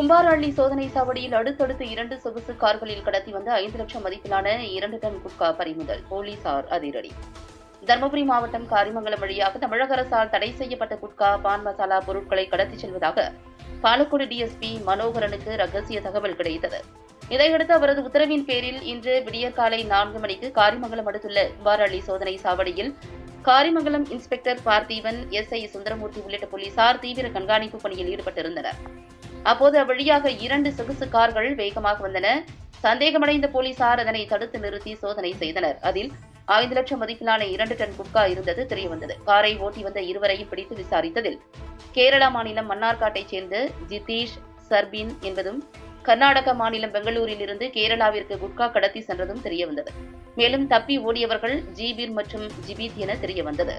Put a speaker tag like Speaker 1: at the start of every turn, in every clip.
Speaker 1: கும்பாரள்ளி சோதனை சாவடியில் அடுத்தடுத்து இரண்டு சொகுசு கார்களில் கடத்தி வந்த ஐந்து லட்சம் மதிப்பிலான இரண்டு டன் குட்கா பறிமுதல். போலீசார் அதிரடி. தருமபுரி மாவட்டம் காரிமங்கலம் வழியாக தமிழக அரசால் தடை செய்யப்பட்ட குட்கா பான் மசாலா பொருட்களை கடத்திச் செல்வதாக பாலக்கோடு டிஎஸ்பி மனோகரனுக்கு ரகசிய தகவல் கிடைத்தது. இதையடுத்து அவரது உத்தரவின் பேரில் இன்று விடியற்காலை நான்கு மணிக்கு காரிமங்கலம் அடுத்துள்ள கும்பாரள்ளி சோதனை சாவடியில் காரிமங்கலம் இன்ஸ்பெக்டர் பார்த்திபன் எஸ்ஐ சுந்தரமூர்த்தி உள்ளிட்ட போலீசார் தீவிர கண்காணிப்பு பணியில் ஈடுபட்டிருந்தனர். அப்போது அவ்வழியாக இரண்டு சொகுசு கார்கள் வேகமாக வந்தன. சந்தேகமடைந்த போலீசார் அதனை தடுத்து நிறுத்தி சோதனை செய்தனர். அதில் ஐந்து லட்சம் மதிப்பிலான இரண்டு டன் குட்கா இருந்தது தெரியவந்தது. காரை ஓட்டி வந்த இருவரையும் பிடித்து விசாரித்ததில் கேரளா மாநிலம் மன்னார்காட்டைச் சேர்ந்த ஜிதீஷ் சர்பின் என்பதும் கர்நாடக மாநிலம் பெங்களூரில் இருந்து கேரளாவிற்கு குட்கா கடத்தி சென்றதும் தெரியவந்தது. மேலும் தப்பி ஓடியவர்கள் ஜீபீர் மற்றும் ஜிபீத் என தெரியவந்தது.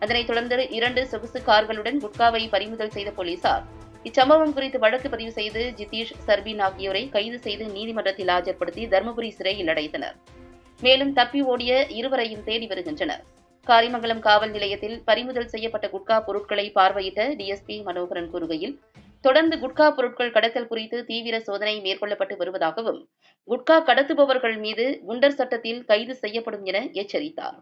Speaker 1: அதனைத் தொடர்ந்து இரண்டு சொகுசு கார்களுடன் குட்காவை பறிமுதல் செய்த போலீசார் இச்சம்பவம் குறித்து வழக்கு பதிவு செய்து ஜிதீஷ் சர்பின் ஆகியோரை கைது செய்து நீதிமன்றத்தில் ஆஜர்படுத்தி தருமபுரி சிறையில் அடைத்தனர். மேலும் தப்பி ஓடிய இருவரையும் தேடி வருகின்றனர். காரிமங்கலம் காவல் நிலையத்தில் பறிமுதல் செய்யப்பட்ட குட்கா பொருட்களை பார்வையிட்ட டிஎஸ்பி மனோகரன் கூறுகையில் தொடர்ந்து குட்கா பொருட்கள் கடத்தல் குறித்து தீவிர சோதனை மேற்கொள்ளப்பட்டு வருவதாகவும் குட்கா கடத்துபவர்கள் மீது குண்டர் சட்டத்தில் கைது செய்யப்படும் என எச்சரித்தார்.